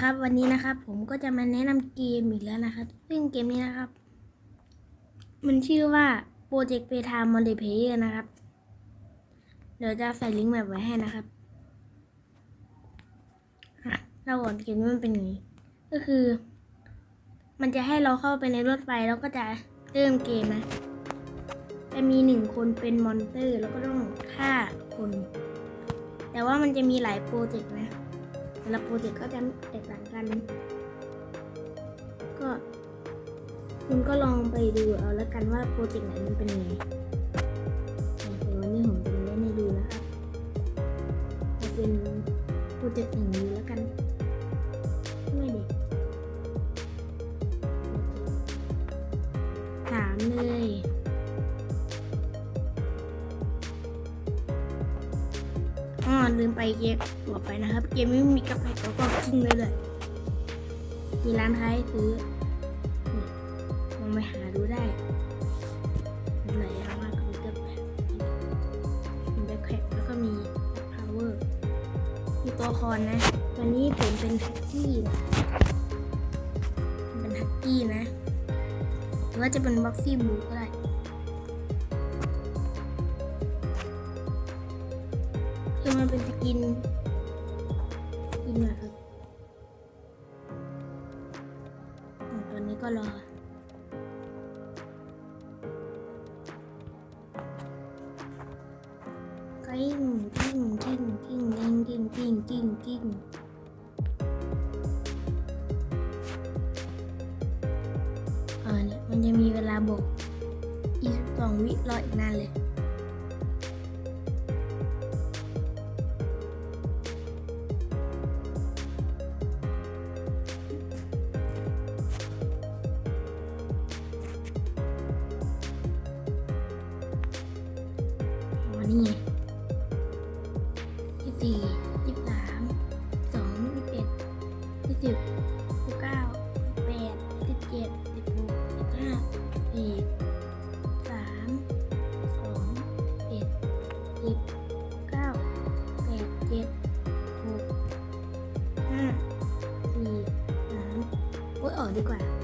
ครับวันนี้นะครับ ผมก็จะมาแนะนำเกมอีกแล้วนะครับ ซึ่งเกมนี้นะครับ มันชื่อว่า Project Playtime Multiplayer นะครับ เดี๋ยวจะใส่ลิงก์แบบไว้ให้นะครับอะเราก่อนเกมนี้มันเป็นอย่างนี้ ก็คือ มันจะให้เราเข้าไปในรถไฟแล้วก็จะเริ่มเกมนะจะมีหนึ่งคนเป็นมอนเตอร์ แล้วก็ต้องฆ่าคน แต่ว่ามันจะมีหลายโปรเจกต์นะ แต่ละโปรเจกต์ก็จะแตกต่างกัน ก็คุณก็ลองไปดูเอาแล้วกันว่าโปรเจกต์ไหนมันเป็นยังไงเดี๋ยววันนี้ผมจะมาเล่นให้ดูนะครับจะเป็นโปรเจกต์หนึ่งนี้แล้วกันไม่เด็กสามเลยอ๋อลืมไปเกมบอก ไปนะครับ เกมไม่มีกระแพงแล้วก็กิ้งเลยเลย มีร้านค้าให้ซื้อลองไปหาดูได้หลายอย่างมากมีกระแพงมีแบ็คแพ็คแล้วก็มีพาวเวอร์มีตัวคอนนะตอนนี้ผมเป็นฮักกี้นะเป็นฮักกี้นะ หรือว่าจะเป็นบ็อกซี่บลูก็ได้คือมันเป็นสกิน นะครับ ตอนนี้ก็รอกิ้งกิ้งกิ้งกิ้งกิ้งกิ้งกิ้งกิ้งกิ้งอ่าเนี่ยมันจะมีเวลาบอกอีกสองวิรออีกนานเลย นี่ยี่สี่ยี่สามสองยี่สิบเอ็ดยี่สิบยี่เก้าแปดสิบเจ็ดสิบหกสิบห้าสี่สามสองเอ็ดสิบเก้าแปดเจ็ดหกห้าสี่สามโอ๊ยออกดีกว่า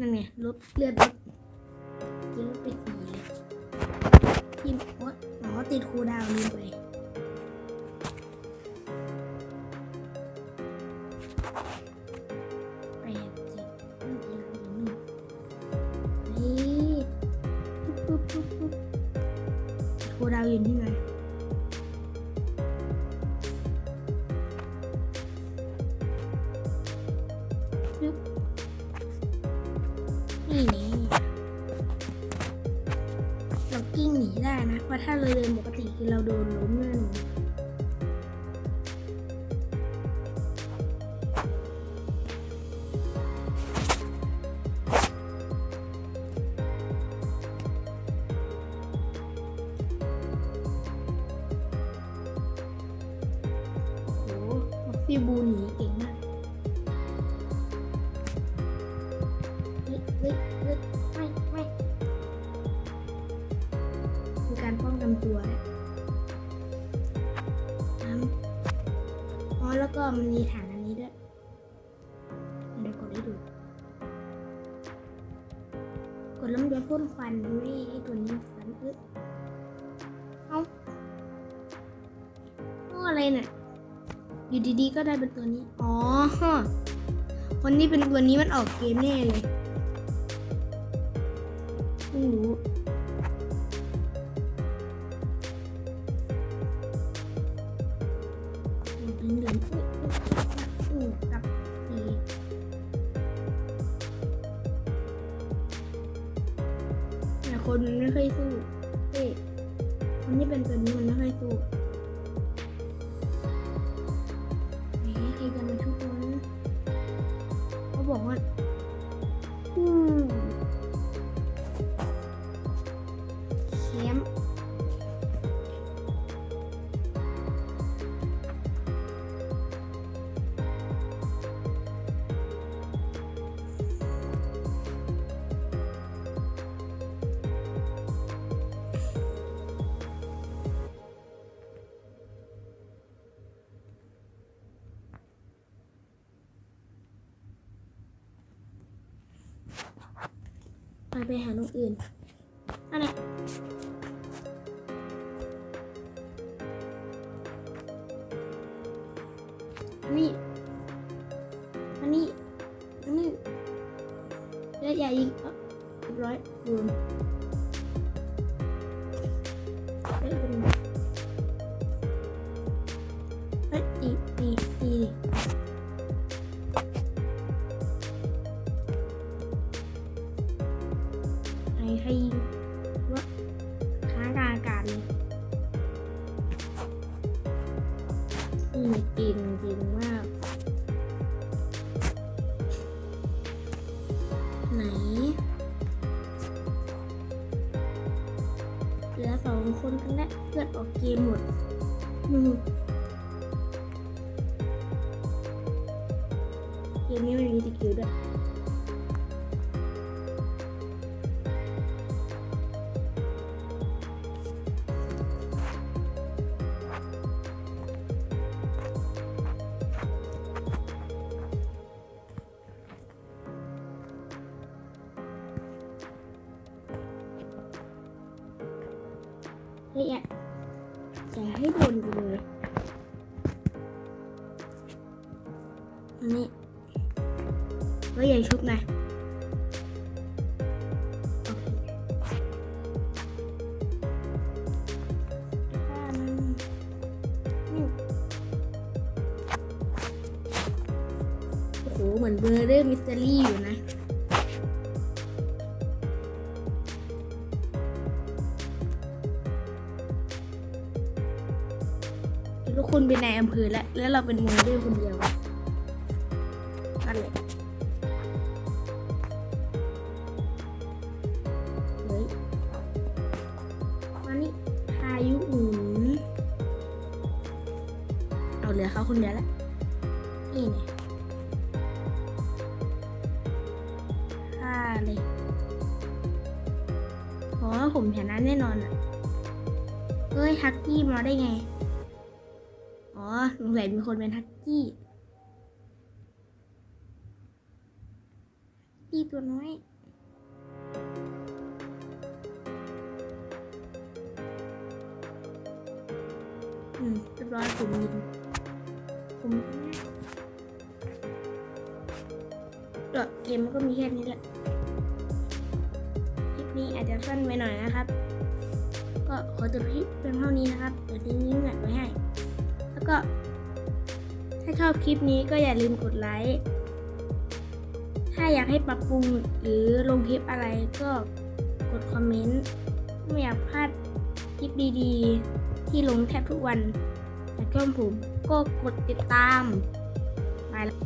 นั่นไงลดเลือดลดกินลดไปสี่เลยทีมโอ๊ยหมอติดครูดาวลืมไปแปดาสี่สามสองหนึ่งนี่ปุ๊บปุ๊บปุ๊บปุ๊บครูดาวยืนที่ไหน ได้นะ เพราะถ้าเราเดินปกติคือเราโดนล้มแน่นอนโอ้ซีบูหนีเก่งมาก มันมีฐานอันนี้ด้วยเดี๋ยวกดให้ดูกดแล้วมันจะพ่นควันไม่ไอ้ตัวนี้ควันอึดเอาเอาอะไรเนี่ยอยู่ดีๆก็ได้เป็นตัวนี้ อ๋อ คนนี้เป็นตัวนี้มันออกเกมแน่เลย ดึงดึงอุ้ยอุ้ยกับอีแต่คนมันไม่เคยสู้เฮ้ยคนที่เป็นตัวนี้มันไม่เคยสู้แหมใครจะมาชุบมันเขาบอกว่า ไปไปหาลูกอื่นอะไรอันนี้อันนี้อันนี้แล้วอย่ายิงเอ้าเรียบร้อยรวม ให้ยิงว่าค้างกลางอากาศเลยอืมเก่งเก่งมาก ไหน เหลือสองคนกันแล้วเพื่อนออกเกมหมดอืมเกมนี้มันมีสกิลด้วย เฮ้ยอะให้โดนกูเลยอันนี้เฮ้ยอย่าชุบนะโอเคฆ่ามันนี่โอ้โห เหมือนเบอร์เดอร์มิสเตอรี่อยู่นะ แล้วคุณเป็นนายอำเภอแล้วแล้วเราเป็นมือด้วยคนเดียวนั่นแหละเฮ้ยมานี่พายุหมุนเอาเหลือเขาคนเดียวแล้วนี่ไงฆ่าเลยเพราะว่าผมชนะแน่นอนอะเฮ้ยฮักกี้มาได้ไง สงสัยมีคนเป็นฮักกี้ตีตัวน้อยอืมเรียบร้อยผมยินผมก็เกมมันก็มีแค่นี้แหละคลิปนี้อาจจะสั้นไปหน่อยนะครับ ก็ขอจบคลิปเป็นเท่านี้นะครับเดี๋ยวทิ้ ก็ถ้าชอบคลิปนี้ก็อย่าลืมกดไลค์ ถ้าอยากให้ปรับปรุงหรือลงคลิปอะไรก็กดคอมเมนต์ ไม่อยากพลาดคลิปดีๆ ที่ลงแทบทุกวันจากช่องผมก็กดติดตามไปแล้ว